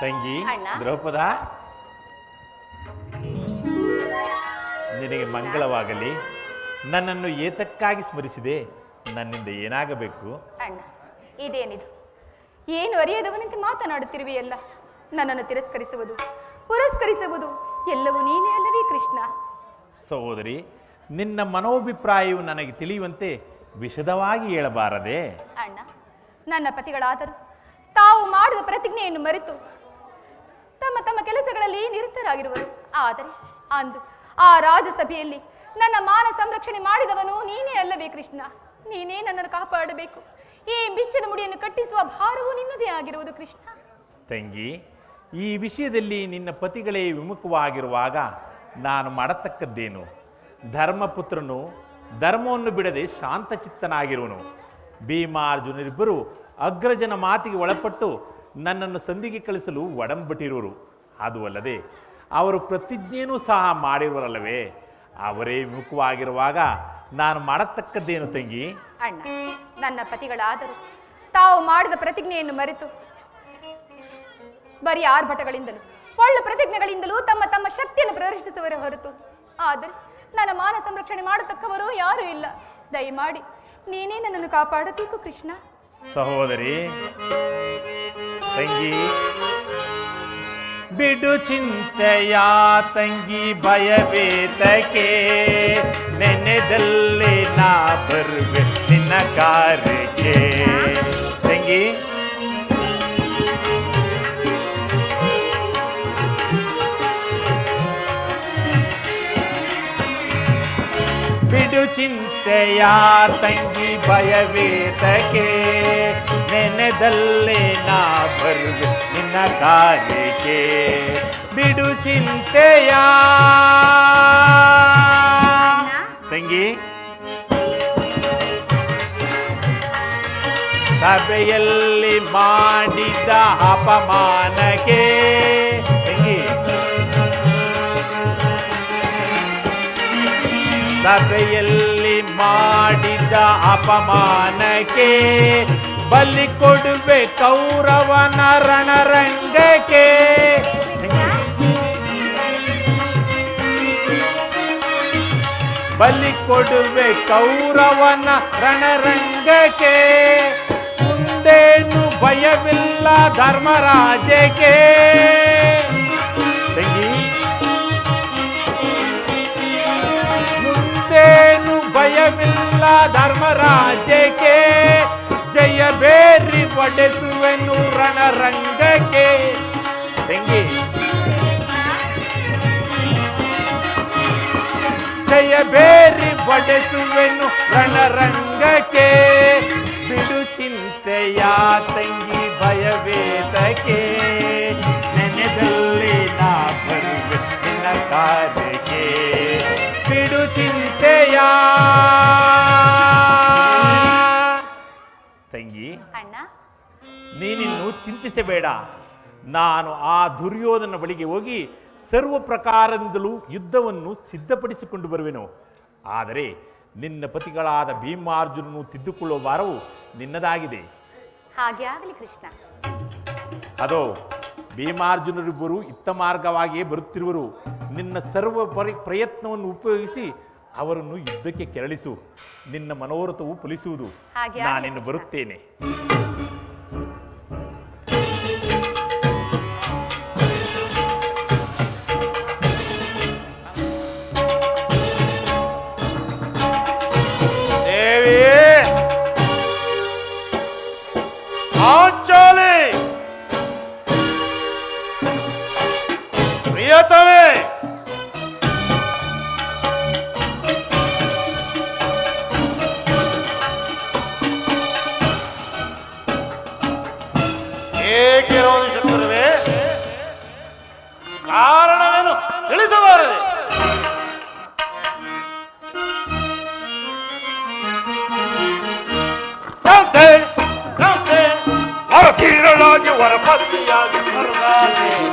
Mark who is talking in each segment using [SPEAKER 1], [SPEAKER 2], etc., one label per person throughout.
[SPEAKER 1] ತಂಗಿ
[SPEAKER 2] ಅಣ್ಣ.
[SPEAKER 1] ದ್ರೌಪದ. ನಿನಗೆ ಮಂಗಳವಾಗಲಿ. ನನ್ನನ್ನು ಏತಕ್ಕಾಗಿ ಸ್ಮರಿಸಿದೆ? ನನ್ನಿಂದ ಏನಾಗಬೇಕು?
[SPEAKER 2] ಅಣ್ಣ ಇದೇನಿದು? ಏನು ಅರಿಯದವನಂತೆ ಮಾತನಾಡುತ್ತಿರುವೆಯಲ್ಲ? ನನ್ನನ್ನು ತಿರಸ್ಕರಿಸುವುದು ಪುರಸ್ಕರಿಸುವುದು ಎಲ್ಲವೂ ನೀನೇ ಅಲ್ಲವೇ ಕೃಷ್ಣ?
[SPEAKER 1] ಸಹೋದರಿ ನಿನ್ನ ಮನೋಭಿಪ್ರಾಯವು ನನಗೆ ತಿಳಿಯುವಂತೆ ವಿಶದವಾಗಿ ಹೇಳಬಾರದೆ.
[SPEAKER 2] ಅಣ್ಣ ನನ್ನ ಪತಿಗಳಾದರೂ ತಾವು ಮಾಡಿದ ಪ್ರತಿಜ್ಞೆಯನ್ನು ಮರೆತು ತಮ್ಮ ತಮ್ಮ ಕೆಲಸಗಳಲ್ಲಿ ನಿರತರಾಗಿರುವರು. ಆದರೆ ಅಂದು ಆ ರಾಜಸಭೆಯಲ್ಲಿ ನನ್ನ ಮಾನ ಸಂರಕ್ಷಣೆ ಮಾಡಿದವನು ನೀನೇ ಅಲ್ಲವೇ ಕೃಷ್ಣ? ನೀನೇ ನನ್ನನ್ನು ಕಾಪಾಡಬೇಕು. ಈ ಬಿಚ್ಚದ ಮುಡಿಯನ್ನು ಕಟ್ಟಿಸುವ ಭಾರವೂ ನಿನ್ನದೇ ಆಗಿರುವುದು ಕೃಷ್ಣ.
[SPEAKER 1] ತಂಗಿ, ಈ ವಿಷಯದಲ್ಲಿ ನಿನ್ನ ಪತಿಗಳೇ ವಿಮುಖವಾಗಿರುವಾಗ ನಾನು ಮಾಡತಕ್ಕದ್ದೇನು? ಧರ್ಮಪುತ್ರನು ಧರ್ಮವನ್ನು ಬಿಡದೆ ಶಾಂತಚಿತ್ತನಾಗಿರುವನು. ಭೀಮಾರ್ಜುನರಿಬ್ಬರು ಅಗ್ರಜನ ಮಾತಿಗೆ ಒಳಪಟ್ಟು ನನ್ನನ್ನು ಸಂಧಿಗೆ ಕಳಿಸಲು ಒಡಂಬಟ್ಟಿರುವರು. ಅದು ಅಲ್ಲದೆ ಅವರು ಪ್ರತಿಜ್ಞೆಯೂ ಸಹ ಮಾಡಿರುವರಲ್ಲವೇ? ಅವರೇ ವಿಮುಖವಾಗಿರುವಾಗ ನಾನು ಮಾಡತಕ್ಕದ್ದೇನು ತಂಗಿ?
[SPEAKER 2] ಅಣ್ಣ, ನನ್ನ ಪತಿಗಳಾದರೂ. ತಾವು ಮಾಡಿದ ಪ್ರತಿಜ್ಞೆಯನ್ನು ಮರೆತು. ಬರೀ ಆರ್ಭಟಗಳಿಂದಲೂ, ಒಳ್ಳೆ ಪ್ರತಿಜ್ಞೆಗಳಿಂದಲೂ ತಮ್ಮ ತಮ್ಮ ಶಕ್ತಿಯನ್ನು ಪ್ರದರ್ಶಿಸುವವರೇ ಹೊರತು. ಆದರೆ, ನನ್ನ ಮಾನ ಸಂರಕ್ಷಣೆ ಮಾಡತಕ್ಕವರು ಯಾರೂ ಇಲ್ಲ. ದಯಮಾಡಿ, ನೀನೇ ನನ್ನನ್ನು ಕಾಪಾಡಬೇಕು ಕೃಷ್ಣ.
[SPEAKER 1] ಸಹೋದರಿ ತಂಗಿ. ಬಿಡು ಚಿಂತೆಯ ತಂಗಿ ಭಯವೇತಕ್ಕೆ ನೆನೆದಲ್ಲಿ ನಾ ಬರುವೆ ನಿನ್ನ ಕಾರ್ಯಕ್ಕೆ ತಂಗಿ. ಚಿಂತೆಯ ತಂಗಿ ಭಯವೇತಕ್ಕೆ ನೆನೆದಲ್ಲೇ ನಾ ಬರುವೆ ನಿನ್ನ ಕಾಲಿಗೆ ಬಿಡು ಚಿಂತೆಯ. ತಂಗಿ. ಸಭೆಯಲ್ಲಿ ಮಾಡಿದ ಅಪಮಾನಕ್ಕೆ ಸಭೆಯಲ್ಲಿ ಮಾಡಿದ ಅಪಮಾನಕ್ಕೆ ಬಲಿ ಕೊಡುವೆ ಕೌರವನ ರಣರಂಗಕ್ಕೆ. ಬಲಿ ಕೊಡುವೆ ಕೌರವನ ರಣರಂಗಕ್ಕೆ. ಮುಂದೇನು ಭಯವಿಲ್ಲ ಧರ್ಮರಾಜಕ್ಕೆ. ಮುಂದೇನು ಭಯವಿಲ್ಲ ಧರ್ಮರಾಜಕ್ಕೆ ಜಯ ಬೇರಿ ಒಡೆಸುವೆನು ರಣರಂಗಕ್ಕೆ ತಂಗಿ ಜಯ ಬೇರಿ ಒಡೆಸುವೆನು ರಣರಂಗಕ್ಕೆ ಬಿಡು ಚಿಂತೆಯ ತಂಗಿ ಭಯವೇದಕ್ಕೆ ನೆನೆದಲ್ಲಿ ನಾ ಬರುವೆ ನಿನ್ನ ಕಾರ್ಯಕ್ಕೆ ಬಿಡು ಚಿಂತೆಯ. ತಂಗಿ ನೀನಿನ್ನು ಚಿಂತಿಸಬೇಡ. ನಾನು ಆ ದುರ್ಯೋಧನ ಬಳಿಗೆ ಹೋಗಿ ಸರ್ವ ಪ್ರಕಾರದಿಂದಲೂ ಯುದ್ಧವನ್ನು ಸಿದ್ಧಪಡಿಸಿಕೊಂಡು ಬರುವೆನು. ಆದರೆ ನಿನ್ನ ಪತಿಗಳಾದ ಭೀಮಾರ್ಜುನನು ತಿದ್ದುಕೊಳ್ಳುವ ಭಾರವು ನಿನ್ನದಾಗಿದೆ.
[SPEAKER 2] ಹಾಗೆ ಆಗಲಿ ಕೃಷ್ಣ.
[SPEAKER 1] ಅದೋ ಭೀಮಾರ್ಜುನರಿಬ್ಬರು ಇತ್ತ ಮಾರ್ಗವಾಗಿಯೇ ಬರುತ್ತಿರುವರು. ನಿನ್ನ ಸರ್ವ ಪರಿ ಪ್ರಯತ್ನವನ್ನು ಉಪಯೋಗಿಸಿ ಅವರನ್ನು ಯುದ್ಧಕ್ಕೆ ಕೆರಳಿಸು. ನಿನ್ನ ಮನೋರಥವು ಫಲಿಸುವುದು. ನಾನಿನ್ನು ಬರುತ್ತೇನೆ.
[SPEAKER 3] ಪ್ರಿಯತಮೇ ಏಕೆ ರೋಧಿಸುತ್ತಿರುವೆ ಕಾರಣವೇನು ತಿಳಿಸಬಾರದೆ? ಸಂತೆ ಹೊರತೀರಲಾಗಿ ಹೊರಪತ್ತಿಯಾಗಿ ಹೊರಗಾಲೆ
[SPEAKER 2] ಅಬ್ಬಾ,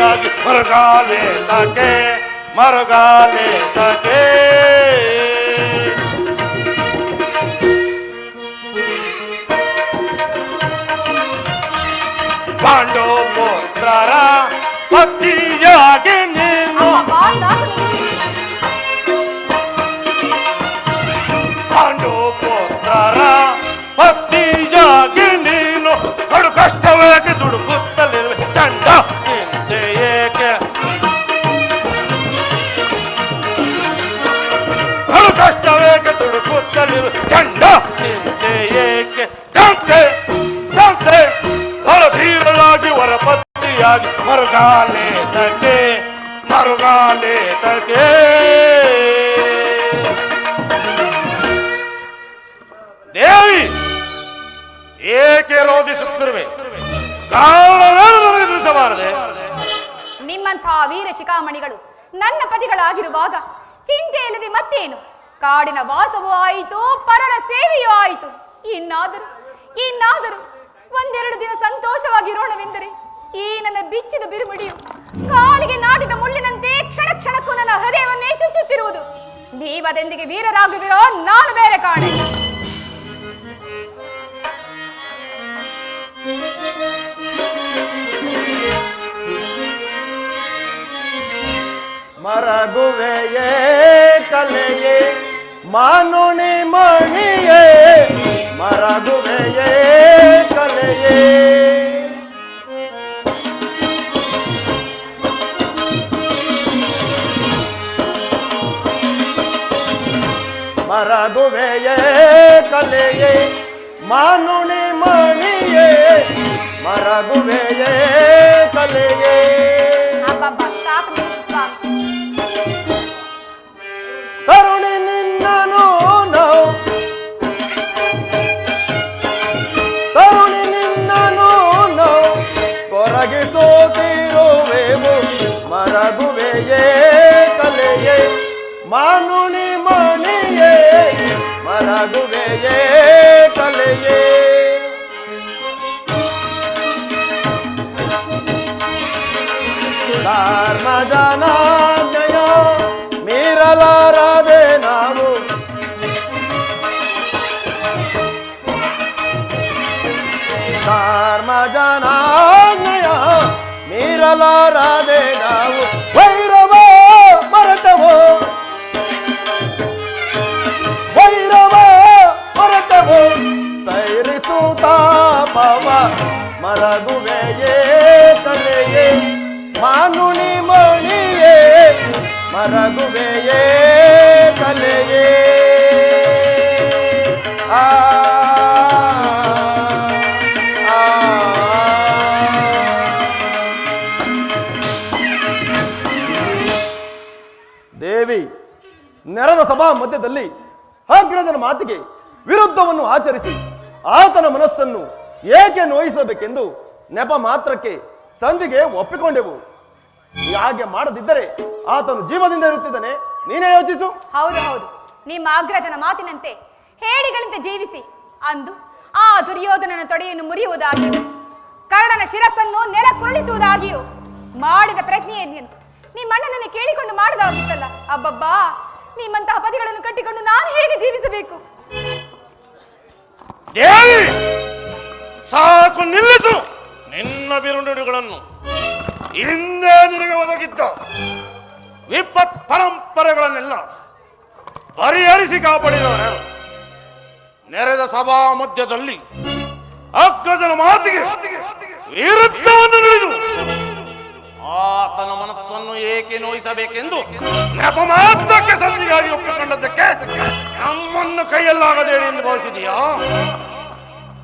[SPEAKER 2] आज मरगाले तके
[SPEAKER 3] मरगाले तके पांडव मोत्रारा पति आगे ಮರುಗಾಲೆ ತಗೆ ಮರುಗಾಲೆ ದೇವಿ, ಏಕೆ ರೋಧಿಸುತ್ತಿರುವೆ? ಕಾರಣವೇನು
[SPEAKER 2] ನಿಮ್ಮಂತಹ ವೀರ ಶಿಖಾಮಣಿಗಳು ನನ್ನ ಪತಿಗಳಾಗಿರುವಾಗ ಚಿಂತೆ ಇಲ್ಲದೆ ಮತ್ತೇನು? ಕಾಡಿನ ವಾಸವೂ ಆಯಿತು, ಪರರ ಸೇವೆಯೂ ಆಯಿತು. ಇನ್ನಾದರೂ ಇನ್ನಾದರೂ ಒಂದೆರಡು ದಿನ ಸಂತೋಷವಾಗಿರೋಣವೆಂದರೆ? ಈ ನನ್ನ ಬಿಚ್ಚಿದ ಬಿರುಬಿಡಿಯು ಕಾಲಿಗೆ ನಾಡಿದ ಮುಳ್ಳಿನಂತೆ ಕ್ಷಣ ಕ್ಷಣಕ್ಕೂ ನನ್ನ ಹೃದಯವನ್ನೇ ಚುಚ್ಚುತ್ತಿರುವುದು. ನೀವದೆಂದಿಗೆ ವೀರರಾಗುವಿರೋ ನಾನು ಬೇರೆ ಕಾಣೆ.
[SPEAKER 4] ಮರಗುವೆಯೇ, ಕಲೆಯೇ, ಮಾನುಣಿ ಮಣಿಯೇ, ಮರಗುವೆಯೇ, ಕಲೆಯೇ. ಮರಗುವೆಯೇ ಕಲೆಯೇ ಮಾನುಣಿ ಮಣಿಯೇ ಮರಗುವೆಯೇ ಕಲೆಯೇ. ತರುಣಿ ನಿನ್ನನು ನಾವು. ಕರುಣೆ ನಿನ್ನನು ನಾವು. ಕೊರಗಿಸೋತಿರುವೆವು ಮರಗುವೆಯೇ ಕಲೆಯೇ ಮಾನುಣಿ ಮಣಿಯೇ ಮರಗುವೆಯೇ ಕಲೆಯೇ ಧರ್ಮ ಜನಾಜ್ಞೆಯ ಮೀರಲಾರದೆ ನಾವು ಧರ್ಮ ಜನಾಜ್ಞೆಯ ಮೀರಲಾರದೆ ಮಧ್ಯದಲ್ಲಿ ಅಗ್ರಜನ ಮಾತಿಗೆ ವಿರುದ್ಧವನ್ನು ಆಚರಿಸಿ ಆತನ ಮನಸ್ಸನ್ನು ಏಕೆ ನೋಯಿಸಬೇಕೆಂದು ನೆಪ ಮಾತ್ರಕ್ಕೆ ಸಂಧಿಗೆ ಒಪ್ಪಿಕೊಂಡೆವು. ಹಾಗೆ ಮಾಡದಿದ್ದರೆ ಆತನು ಜೀವದಿಂದ ಇರುತ್ತಿದ್ದಾನೆ. ನೀನೇ ಯೋಚಿಸು.
[SPEAKER 2] ಹೌದು ಹೌದು. ನಿಮ್ಮ ಅಗ್ರಜನ ಮಾತಿನಂತೆ ಹೇಡಿಗಳಂತೆ ಜೀವಿಸಿ ಅಂದು ಆ ದುರ್ಯೋಧನನ ತೊಡೆಯನ್ನು ಮುರಿಯುವುದಾಗಿಯೂ, ಕರ್ಣನ ಶಿರಸ್ಸನ್ನು ನೆಲ ಕುರುಳಿಸುವುದಾಗಿಯೂ ಮಾಡಿದ ಪ್ರಜ್ಞೆಯನ್ನು ನಿಮ್ಮಣ್ಣನನ್ನು ಕೇಳಿಕೊಂಡು ಮಾಡದಾಗಿತ್ತಲ್ಲ ಅಬ್ಬಬ್ಬಾ! ನಿಮ್ಮಂತಹ ಪತಿಗಳನ್ನು ಕಟ್ಟಿಕೊಂಡು ನಾನು ಹೇಗೆ ಜೀವಿಸಬೇಕು?
[SPEAKER 3] ದೇವಿ, ಸಾಕು ನಿಲ್ಲಿಸು. ನಿನ್ನ ಬಿರುನುಡಿಗಳನ್ನು ಹಿಂದೆ ನಿನಗೆ ಒದಗಿದ್ದ ವಿಪತ್ ಪರಂಪರೆಗಳನ್ನೆಲ್ಲ ಪರಿಹರಿಸಿ ಕಾಪಾಡಿದವರು. ನೆರೆದ ಸಭಾ ಮಧ್ಯದಲ್ಲಿ ಅಕ್ಕಜನ ಮಾತಿಗೆ ವಿರುದ್ಧವನ್ನು ನುಡಿದು ಆತನ ಮನಸ್ಸನ್ನು ಏಕೆ ನೋಯಿಸಬೇಕೆಂದು ನೆಪ ಮಾತ್ರಕ್ಕೆ ಸಂಧಿಗಾಗಿ ಒಪ್ಪಿಕೊಂಡದ್ದಕ್ಕೆ ನಮ್ಮನ್ನು ಕೈಯಲ್ಲಾಗದೇಳಿ ಎಂದು ಭಾವಿಸಿದೆಯಾ?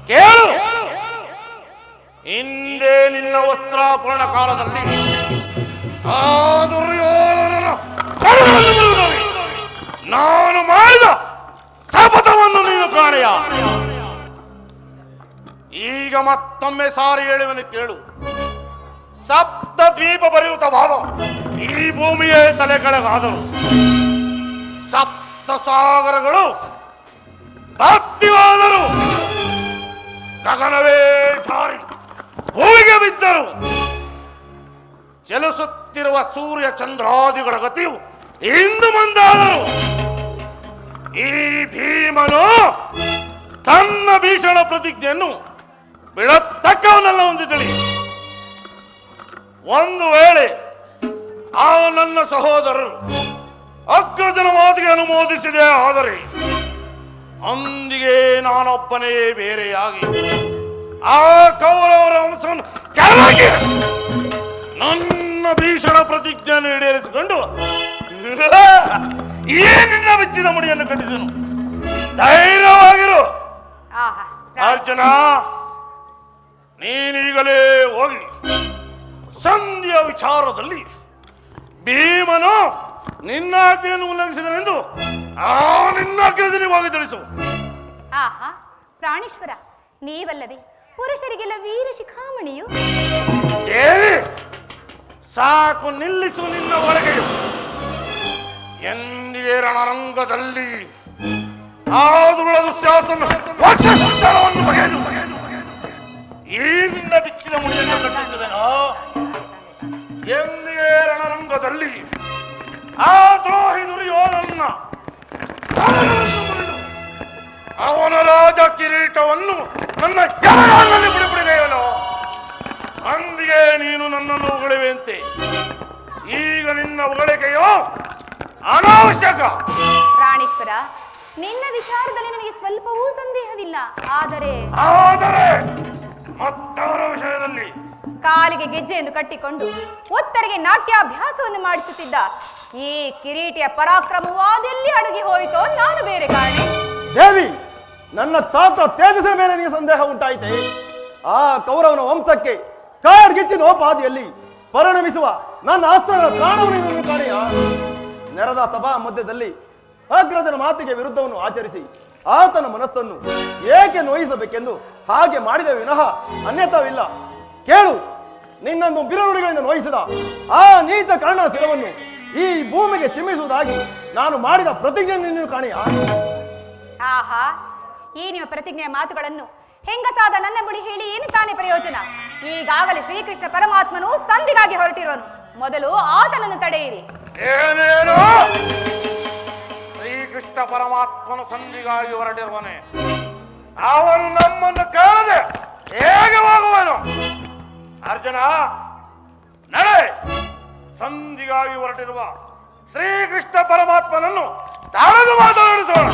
[SPEAKER 3] ಕೇಳು! ಹಿಂದೆ ನಿನ್ನ ವಸ್ತ್ರಾಪರಣ ಕಾಲದಲ್ಲಿ ಆ ನಾನು ಮಾಡಿದ ಶಪಥವನ್ನು ನೀನು ಕಾಣೆಯ. ಈಗ ಮತ್ತೊಮ್ಮೆ ಸಾರಿ ಹೇಳುವನು ಕೇಳು. ಸಪ್ತ ದ್ವೀಪ ಪರಿಯುತವಾದ ಈ ಭೂಮಿಯೇ ತಲೆ ಕೆಳಗಾದರು ಸಪ್ತ ಸಾಗರಗಳು ಭಕ್ತಿವಾದರು. ಗಗನವೇ ದಾರಿ ಭೂಮಿಗೆ ಬಿದ್ದರು. ಚಲಿಸುತ್ತಿರುವ ಸೂರ್ಯ ಚಂದ್ರಾದಿಗಳ ಗತಿಯು ಇಂದು ಮುಂದಾದರು. ಈ ಭೀಮನು ತನ್ನ ಭೀಷಣ ಪ್ರತಿಜ್ಞೆಯನ್ನು ಬಿಡತಕ್ಕವನ್ನೆಲ್ಲ ಒಂದು ಒಂದು ವೇಳೆ ಆ ನನ್ನ ಸಹೋದರರು ಅಗ್ರಜನ ಮಾತಿಗೆ ಅನುಮೋದಿಸಿದೆ ಆದರೆ ಅಂದಿಗೆ ನಾನೊಬ್ಬನೇ ಬೇರೆಯಾಗಿ ಆ ಕೌರವರ ಅಂಶವನ್ನು ಕೆಳಗೆ ನನ್ನ ಭೀಷಣ ಪ್ರತಿಜ್ಞೆಯನ್ನು ಈಡೇರಿಸಿಕೊಂಡು ಏನಿನ್ನ ಬೆಚ್ಚಿದ ಮುಡಿಯನ್ನು ಕಟ್ಟಿಸನು ಧೈರ್ಯವಾಗಿರು. ಅರ್ಜುನ ನೀನೀಗಲೇ ಹೋಗಿ. ಸಂಧಿಯ ವಿಚಾರದಲ್ಲಿ ಭೀಮನು ನಿನ್ನ ಆಜ್ಞೆಯನ್ನು ಉಲ್ಲಂಘಿಸಿದನೆಂದು ಆ ನಿನ್ನ ಹೋಗಿ ತಿಳಿಸು.
[SPEAKER 2] ಆಹಾ ಪ್ರಾಣೇಶ್ವರ ನೀವಲ್ಲವೇ ಪುರುಷರಿಗೆಲ್ಲ ವೀರ ಶಿಖಾಮಣಿಯು?
[SPEAKER 3] ದೇವಿ ಸಾಕು ನಿಲ್ಲಿಸು ನಿನ್ನ ಒಳಗೆಯು. ಎಂದಿಗೆ ರಣರಂಗದಲ್ಲಿ ಬಗೆದು ಈ ನಿನ್ನ ಬಿಚ್ಚಿದ ಮುಡಿಯನ್ನು ಕಟ್ಟಿಸುವೆನೋ ಎಂದಿಗೆ ರಣರಂಗದಲ್ಲಿ ಆ ದ್ರೋಹಿ ದುರ್ಯೋಧನ ಅವನ ರಾಜ ಕಿರೀಟವನ್ನು ನನ್ನ ಕೆಲಗಳಲ್ಲಿ ಬಿಡಿಬಿಡಿದೆಯೇನೋ ಅಂದಿಗೆ ನೀನು ನನ್ನನ್ನು ಉಗಳಿವೆಯಂತೆ ಈಗ ನಿನ್ನ ಉಗಳಿಕೆಯೋ ಅನಾವಶ್ಯಕ.
[SPEAKER 2] ಪ್ರಾಣೇಶ್ವರ ನಿನ್ನ ವಿಚಾರದಲ್ಲಿ ನನಗೆ ಸ್ವಲ್ಪವೂ ಸಂದೇಹವಿಲ್ಲ. ಆದರೆ
[SPEAKER 3] ಆದರೆ ಮತ್ತವರ ವಿಷಯದಲ್ಲಿ
[SPEAKER 2] ಕಾಲಿಗೆ ಗೆಜ್ಜೆಯನ್ನು ಕಟ್ಟಿಕೊಂಡು ಒತ್ತರಿಗೆ ನಾಟ್ಯಾಭ್ಯಾಸವನ್ನು ಮಾಡಿಸುತ್ತಿದ್ದ ಈ ಕಿರೀಟಿಯ ಪರಾಕ್ರಮವಾದೆಲ್ಲಿ ಅಡಗಿ ಹೋಯಿತೋ ನಾನು ಬೇರೆ ಕಾಣೆ
[SPEAKER 4] ದೇವಿ, ನನ್ನ ಛಾತ್ರ ತೇಜಸ್ಸಿನ ಮೇಲೆ ನಿನಗೆ ಸಂದೇಹ ಉಂಟಾಯಿತೆ? ಆ ಕೌರವನ ವಂಶಕ್ಕೆ ಕಾಡ್ಗಿಚ್ಚಿನ ಓಪಾದಿಯಲ್ಲಿ ಪರಿಣಮಿಸುವ ನನ್ನ ಅಸ್ತ್ರಗಳ ಪ್ರಾಣವನ್ನು ನೆರದ ಸಭಾ ಮಧ್ಯದಲ್ಲಿ ಅಗ್ರಜನ ಮಾತಿಗೆ ವಿರುದ್ಧವನ್ನು ಆಚರಿಸಿ ಆತನ ಮನಸ್ಸನ್ನು ಏಕೆ ನೋಯಿಸಬೇಕೆಂದು ಹಾಗೆ ಮಾಡಿದ ವಿನಃ ಅನ್ಯಥವಿಲ್ಲ. ಕೇಳು. ನಿನ್ನನ್ನು ಬಿರುನುಡಿಗಳಿಂದ ನೋಯಿಸಿದ ಆ ನೀಚ ಕರ್ಣ ಶಿರವನ್ನು ಈ ಭೂಮಿಗೆ ಚಿಮ್ಮಿಸುವುದಾಗಿ ನಾನು ಮಾಡಿದ ಪ್ರತಿಜ್ಞೆ ನೀನು ಕಾಣೆಯ?
[SPEAKER 2] ಆಹಾ ಈ ನಿಮ್ಮ ಪ್ರತಿಜ್ಞೆಯ ಮಾತುಗಳನ್ನು ಹೆಂಗಸಾದ ನನ್ನ ಬಳಿ ಹೇಳಿ ಏನು ತಾನೇ ಪ್ರಯೋಜನ? ಈಗಾಗಲೇ ಶ್ರೀಕೃಷ್ಣ ಪರಮಾತ್ಮನು ಸಂಧಿಗಾಗಿ ಹೊರಟಿರುವನು ಮೊದಲು ಆತನನ್ನು ತಡೆಯಿರಿ.
[SPEAKER 3] ಏನೇನು? ಶ್ರೀಕೃಷ್ಣ ಪರಮಾತ್ಮನ ಸಂಧಿಗಾಗಿ ಹೊರಟಿರುವನೆ ಅವನು ನಮ್ಮನ್ನು ಕೇಳದೆ ಹೇಗೆ ಹೋಗುವನು? ಅರ್ಜುನ ನಡೆ! ಸಂಧಿಗಾಗಿ ಹೊರಟಿರುವ ಶ್ರೀಕೃಷ್ಣ ಪರಮಾತ್ಮನನ್ನು ತಾಳದು ಮಾತನಾಡಿಸೋಣ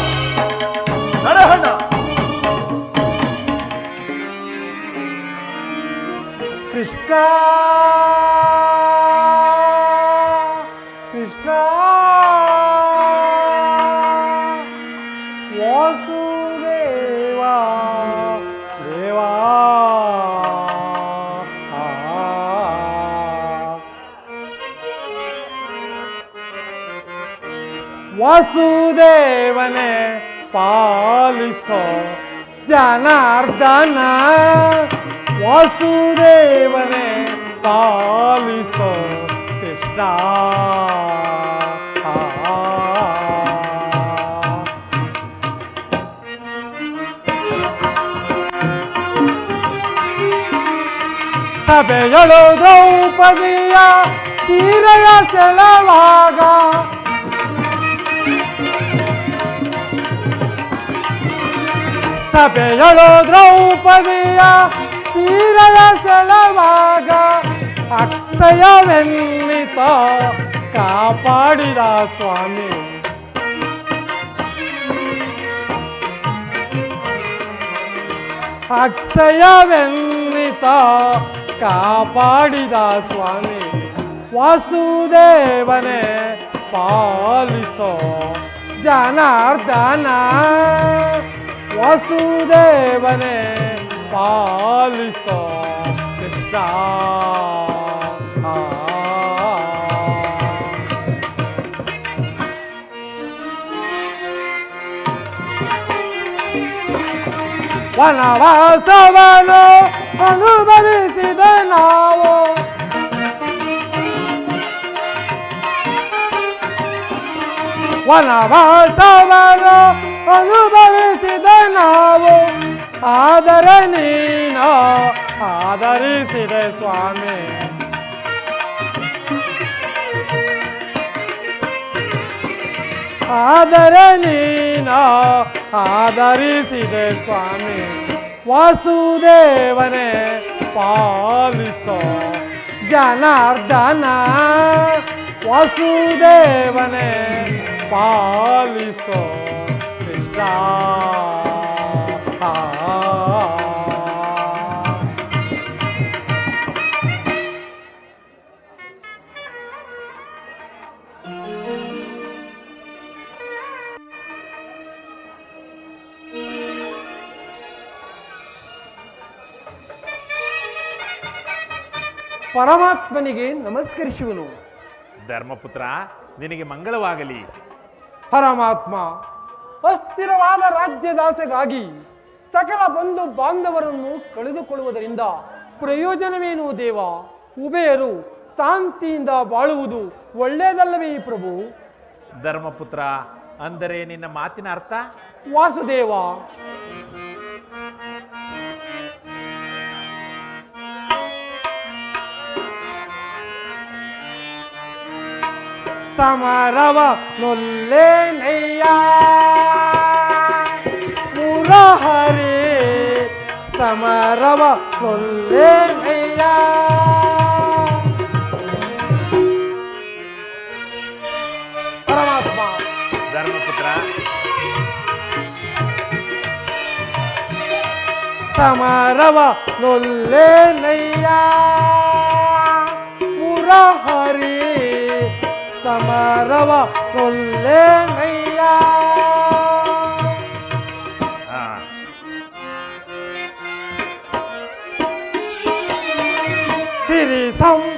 [SPEAKER 4] ನಡೆಹಣ್ಣ
[SPEAKER 5] ಕೃಷ್ಣ ಕೃಷ್ಣ! ವಾಸುದೇವನೇ ಪಾಲಿಸೋ ಜನಾರ್ದನ. ವಾಸುದೇವನೇ ಪಾಲಿಸೋ ಕೃಷ್ಣ. ಸಭೆಗಳು ದ್ರೌಪದಿಯ ಸೀರೆಯ ಸೆಳವಾಗ ಸಭೆಗಳು ದ್ರೌಪದಿಯ ಸೀರೆಯ ಸೆಳವಾಗ ಅಕ್ಷಯವೆನ್ನಿತ ಕಾಪಾಡಿದ ಸ್ವಾಮಿ. ಅಕ್ಷಯವೆನ್ನಿತ ಕಾಪಾಡಿದ ಸ್ವಾಮಿ ವಾಸುದೇವನೇ ಪಾಲಿಸೋ ಜನಾರ್ದನ. ವಾಸುದೇವನೇ ಪಾಲಿಸೋ ಕೃಷ್ಣ ಆ. ವನವಾಸವನು ಅನುಭವಿಸಿದ ನಾವು ವನವಾಸವನು ಅನುಭವಿಸಿದ ನಾವು ಆದರೆ ನೀನು ಆದರಿಸಿದೆ ಸ್ವಾಮಿ. ಆದರೆ ನೀನ ಆಧರಿಸಿದೆ ಸ್ವಾಮಿ. ವಾಸುದೇವನೇ, ಪಾಲಿಸೋ ಜನಾರ್ದನ. ವಾಸುದೇವನೇ, ಪಾಲಿಸೋ. ಪರಮಾತ್ಮನಿಗೆ ನಮಸ್ಕರಿಸುವನು.
[SPEAKER 1] ಧರ್ಮಪುತ್ರ ನಿನಗೆ ಮಂಗಳವಾಗಲಿ.
[SPEAKER 5] ಪರಮಾತ್ಮ ಅಸ್ಥಿರವಾದ ರಾಜ್ಯದಾಸೆಗಾಗಿ ಸಕಲ ಬಂಧು ಬಾಂಧವರನ್ನು ಕಳೆದುಕೊಳ್ಳುವುದರಿಂದ ಪ್ರಯೋಜನವೇನು ದೇವ? ಉಭಯರು ಶಾಂತಿಯಿಂದ ಬಾಳುವುದು ಒಳ್ಳೆಯದಲ್ಲವೇ ಪ್ರಭು?
[SPEAKER 1] ಧರ್ಮಪುತ್ರ ಅಂದರೆ ನಿನ್ನ ಮಾತಿನ ಅರ್ಥ?
[SPEAKER 5] ವಾಸುದೇವ. ಸಮರವ ನೊಲ್ಲೇನಯ್ಯ ಸಮರವ ನೊಲ್ಲೇನಯ್ಯ ಪರಮಾತ್ಮ
[SPEAKER 1] ಧರ್ಮಪುತ್ರ
[SPEAKER 5] ಸಮರವ ನೊಲ್ಲೇನಯ್ಯ ಮುರಹರಿ ಸಮರವ ನೊಲ್ಲೇನಯ್ಯ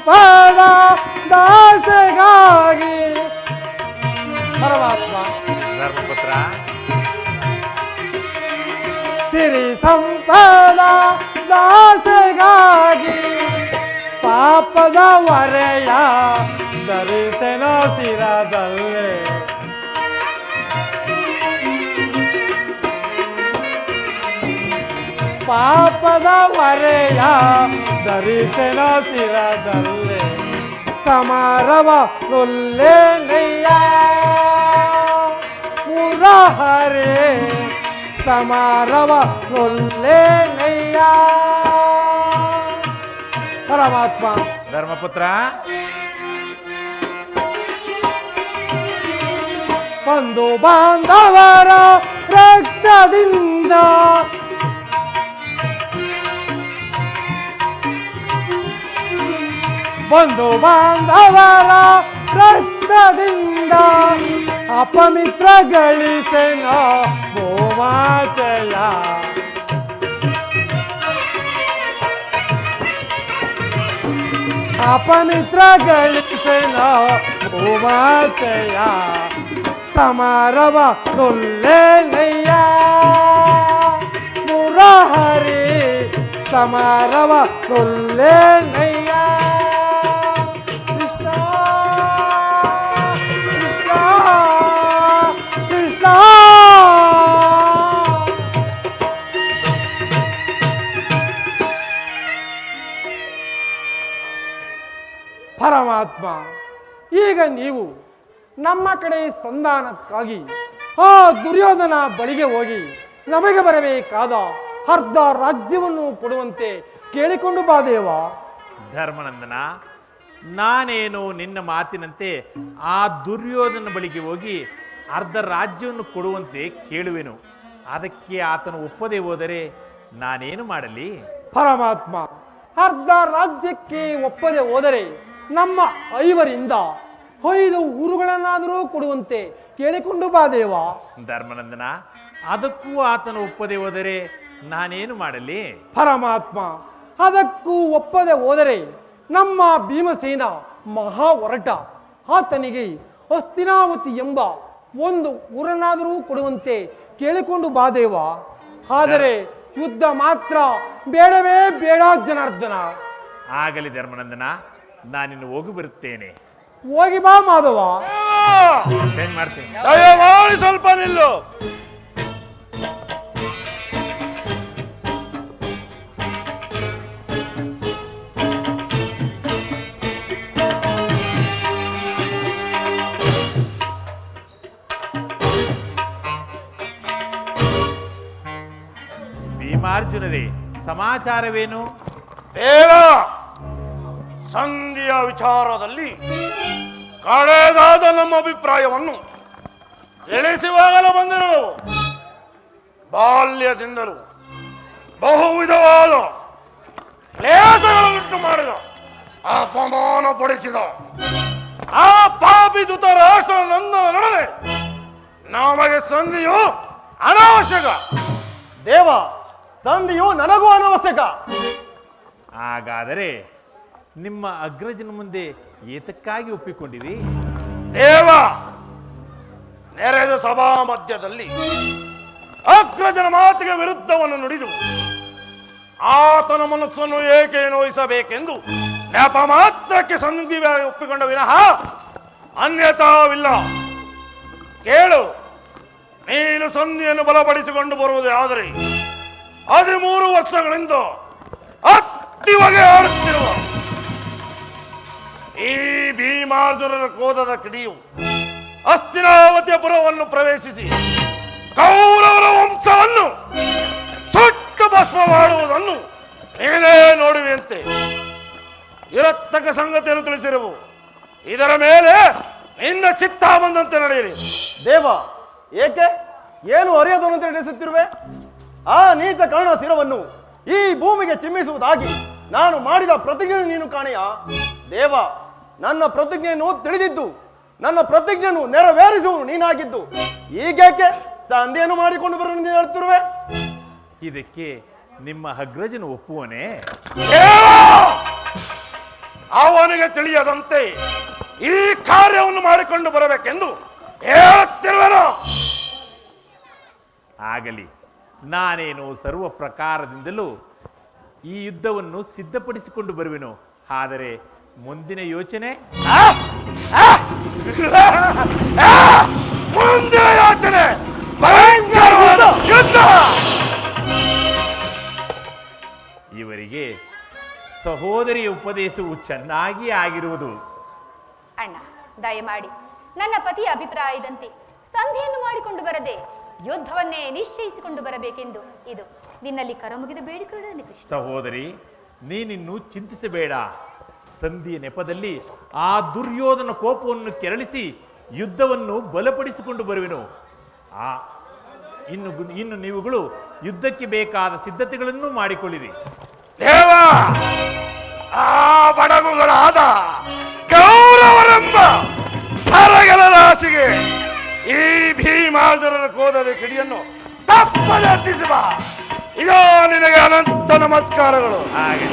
[SPEAKER 1] पदा
[SPEAKER 5] दास गागी। परमात्मा। धर्मपुत्रा।
[SPEAKER 1] श्री
[SPEAKER 5] संपदा दास गागी। पापदा वरया दर्शन सिरा दल्ले पापदा ಧರಿಸನ ಸಿರದಲ್ಲೇ ಸಮಾರವ ನೊಲ್ಲೇನಯ್ಯ ಮುರಹರೇ. ಸಮಾರವ ನೊಲ್ಲೇನಯ್ಯ ಪರಮಾತ್ಮ.
[SPEAKER 1] ಧರ್ಮಪುತ್ರ.
[SPEAKER 5] ಬಂಧು ಬಾಂಧವರ ರಕ್ತದಿಂದ ಬಂಧು ಬಾಂಧವರ ರಕ್ತದಿಂದ ಅಪಮಿತ್ರ ಗಳಿಸೆನ ಗೋಮಾತೆಯ ಅಪಮಿತ್ರ ಗಳಿಸೆನ ಗೋಮಾತೆಯ ಸಮಾರವ ನೊಲ್ಲೇನಯ್ಯ ಮುರಹರಿ ಸಮಾರವ ನೊಲ್ಲೇನಯ್ಯ ನೀವು ನಮ್ಮ ಕಡೆ ಸಂಧಾನಕ್ಕಾಗಿ ಆ ದುರ್ಯೋಧನ ಬಳಿಗೆ ಹೋಗಿ ನಮಗೆ ಬರಬೇಕಾದ ಅರ್ಧ ರಾಜ್ಯವನ್ನು ಕೊಡುವಂತೆ ಕೇಳಿಕೊಂಡು ಬಾದೇವ
[SPEAKER 1] ಧರ್ಮನಂದನ ನಾನೇನು ನಿನ್ನ ಮಾತಿನಂತೆ ಆ ದುರ್ಯೋಧನ ಬಳಿಗೆ ಹೋಗಿ ಅರ್ಧ ರಾಜ್ಯವನ್ನು ಕೊಡುವಂತೆ ಕೇಳುವೆನು. ಅದಕ್ಕೆ ಆತನು ಒಪ್ಪದೆ ಹೋದರೆ ನಾನೇನು ಮಾಡಲಿ?
[SPEAKER 5] ಪರಮಾತ್ಮ ಅರ್ಧ ರಾಜ್ಯಕ್ಕೆ ಒಪ್ಪದೆ ಹೋದರೆ ನಮ್ಮ ಐವರಿಂದ ಐದು ಊರುಗಳನ್ನಾದರೂ ಕೊಡುವಂತೆ ಕೇಳಿಕೊಂಡು ಬಾದೇವ
[SPEAKER 1] ಧರ್ಮನಂದನ ಅದಕ್ಕೂ ಆತನ ಒಪ್ಪದೆ ಹೋದರೆ ನಾನೇನು ಮಾಡಲಿ?
[SPEAKER 5] ಪರಮಾತ್ಮ ಅದಕ್ಕೂ ಒಪ್ಪದೆ ಹೋದರೆ ನಮ್ಮ ಭೀಮಸೇನ ಮಹಾ ಹೊರಟ ಆತನಿಗೆ ಹಸ್ತಿನಾವತಿ ಎಂಬ ಒಂದು ಊರನ್ನಾದರೂ ಕೊಡುವಂತೆ ಕೇಳಿಕೊಂಡು ಬಾದೇವ ಆದರೆ ಯುದ್ಧ ಮಾತ್ರ ಬೇಡವೇ ಬೇಡ ಜನಾರ್ದನ.
[SPEAKER 1] ಆಗಲಿ ಧರ್ಮನಂದನ ನಾನಿನ್ನು ಹೋಗಿ ಬರುತ್ತೇನೆ.
[SPEAKER 5] ಹೋಗಿ ಬಾ ಮಾಧವ.
[SPEAKER 1] ಏನ್ ಮಾಡ್ತೀನಿ?
[SPEAKER 3] ದಯಮಾಡಿ ಸ್ವಲ್ಪ ನಿಲ್ಲು.
[SPEAKER 1] ಭೀಮಾರ್ಜುನರೇ ಸಮಾಚಾರವೇನು?
[SPEAKER 3] ದೇವ! ಸಂಧಿಯ ವಿಚಾರದಲ್ಲಿ ಕಳೆದಾದ ನಮ್ಮ ಅಭಿಪ್ರಾಯವನ್ನು ತಿಳಿಸುವಾಗಲೂ ಬಂದರು. ಬಾಲ್ಯದಿಂದಲೂ ಬಹುವಿಧವಾದ ಲೇಸಗಳನ್ನು ಮಾಡಿದ ಅಪಮಾನ ಪಡಿಸಿದ. ಆ ಪಾಪಿ ದುತ ರಾಷ್ಟ್ರ ನನ್ನ ನಡನೆ ನಮಗೆ ಸಂಧಿಯು ಅನಾವಶ್ಯಕ.
[SPEAKER 4] ದೇವ ಸಂಧಿಯು ನನಗೂ ಅನವಶ್ಯಕ.
[SPEAKER 1] ಹಾಗಾದರೆ ನಿಮ್ಮ ಅಗ್ರಜನ ಮುಂದೆ ಏತಕ್ಕಾಗಿ ಒಪ್ಪಿಕೊಂಡಿರಿ?
[SPEAKER 3] ದೇವ ನೆರೆದ ಸಭಾ ಮಧ್ಯದಲ್ಲಿ ಅಗ್ರಜನ ಮಾತಿಗೆ ವಿರುದ್ಧವನ್ನು ನುಡಿದು ಆತನ ಮನಸ್ಸನ್ನು ಏಕೆ ನೋಯಿಸಬೇಕೆಂದು ನೆಪ ಮಾತ್ರಕ್ಕೆ ಸಂಧಿ ಒಪ್ಪಿಕೊಂಡ ವಿನಃ ಅನ್ಯತಾವಿಲ್ಲ ಕೇಳು, ನೀನು ಸಂಧಿಯನ್ನು ಬಲಪಡಿಸಿಕೊಂಡು ಬರುವುದು ಆದರೆ ಹದಿಮೂರು ವರ್ಷಗಳಿಂದ ಅತ್ತಿ ಆಡುತ್ತಿರುವ ಈ ಭೀಮಾರ್ಜುನರ ಕೋದದ ಕಿಡಿಯು ಅಸ್ತಿನಾವತಿಯ ಪುರವನ್ನು ಪ್ರವೇಶಿಸಿ ಕೌರವರ ವಂಶವನ್ನು ಸುಟ್ಟು ಭಸ್ಮ ಮಾಡುವುದನ್ನು ನೀನೇ ನೋಡುವೆಯಂತೆ. ಇರತ್ತಕ್ಕ ಸಂಗತಿಯನ್ನು ತಿಳಿಸಿರುವು. ಇದರ ಮೇಲೆ ನಿನ್ನ ಚಿತ್ತ ಬಂದಂತೆ ನಡೆಯಲಿ.
[SPEAKER 4] ದೇವ, ಏಕೆ? ಏನು ಅರಿಯದವಂತೆ ನಡೆಸುತ್ತಿರುವೆ? ಆ ನೀಚ ಕರ್ಣ ಶಿರವನ್ನು ಈ ಭೂಮಿಗೆ ಚಿಮ್ಮಿಸುವುದಾಗಿ ನಾನು ಮಾಡಿದ ಪ್ರತಿಜ್ಞೆ ನೀನು ಕಾಣೆಯ? ದೇವ ನನ್ನ ಪ್ರತಿಜ್ಞೆಯನ್ನು ತಿಳಿದಿದ್ದು ನನ್ನ ಪ್ರತಿಜ್ಞೆಯನ್ನು ನೆರವೇರಿಸುವುದು ನೀನಾಗಿದ್ದು ಈಗೇಕೆ ಸಂಧಿಯನ್ನು ಮಾಡಿಕೊಂಡು ಬರೋ ಹೇಳ್ತಿರುವೆ?
[SPEAKER 1] ಇದಕ್ಕೆ ನಿಮ್ಮ ಅಗ್ರಜನು ಒಪ್ಪುವನೇ!
[SPEAKER 3] ಅವನಿಗೆ ತಿಳಿಯದಂತೆ ಈ ಕಾರ್ಯವನ್ನು ಮಾಡಿಕೊಂಡು ಬರಬೇಕೆಂದು ಹೇಳುತ್ತಿರುವನು
[SPEAKER 1] ಆಗಲಿ ನಾನೇನು ಸರ್ವ ಪ್ರಕಾರದಿಂದಲೂ ಈ ಯುದ್ಧವನ್ನು ಸಿದ್ಧಪಡಿಸಿಕೊಂಡು ಬರುವೆನು ಆದರೆ ಮುಂದಿನ ಯೋಚನೆ!
[SPEAKER 3] ಮುಂದಿನ ಯೋಚನೆ ಭಯಂಕರವಾದ ಯುದ್ಧ!
[SPEAKER 1] ಇವರಿಗೆ ಸಹೋದರಿ ಉಪದೇಶವು ಚೆನ್ನಾಗಿ ಆಗಿರುವುದು.
[SPEAKER 2] ಅಣ್ಣ ದಯಮಾಡಿ. ನನ್ನ ಪತಿಯ ಅಭಿಪ್ರಾಯದಂತೆ ಸಂಧಿಯನ್ನು ಮಾಡಿಕೊಂಡು ಬರದೆ ಯುದ್ಧವನ್ನೇ ನಿಶ್ಚಯಿಸಿಕೊಂಡು ಬರಬೇಕೆಂದು ಇದು ನಿನ್ನಲ್ಲಿ ಕರಮುಗಿದ ಬೇಡಿಕೊಳ್ಳಲಿ
[SPEAKER 1] ಸಹೋದರಿ ನೀನಿನ್ನು ಚಿಂತಿಸಬೇಡ. ಸಂಧಿಯ ನೆಪದಲ್ಲಿ ಆ ದುರ್ಯೋಧನ ಕೋಪವನ್ನು ಕೆರಳಿಸಿ ಯುದ್ಧವನ್ನು ಬಲಪಡಿಸಿಕೊಂಡು ಬರುವೆನು. ಆ ಇನ್ನು ಇನ್ನು ನೀವುಗಳು ಯುದ್ಧಕ್ಕೆ ಬೇಕಾದ ಸಿದ್ಧತೆಗಳನ್ನು ಮಾಡಿಕೊಳ್ಳಿರಿ.
[SPEAKER 3] ದೇವ ಆ ಬಡಗುಗಳಾದ ಕೌರವರೆಂಬ ರಾಶಿಗೆ ಈ ಭೀಮಾದರನ ಕೋದದ ಕಿಡಿಯನ್ನು ತಪ್ಪದೆ ಹತ್ತಿಸುವ ಇದೋ ನಿನಗೆ ಅನಂತ ನಮಸ್ಕಾರಗಳು.
[SPEAKER 1] ಹಾಗೆ.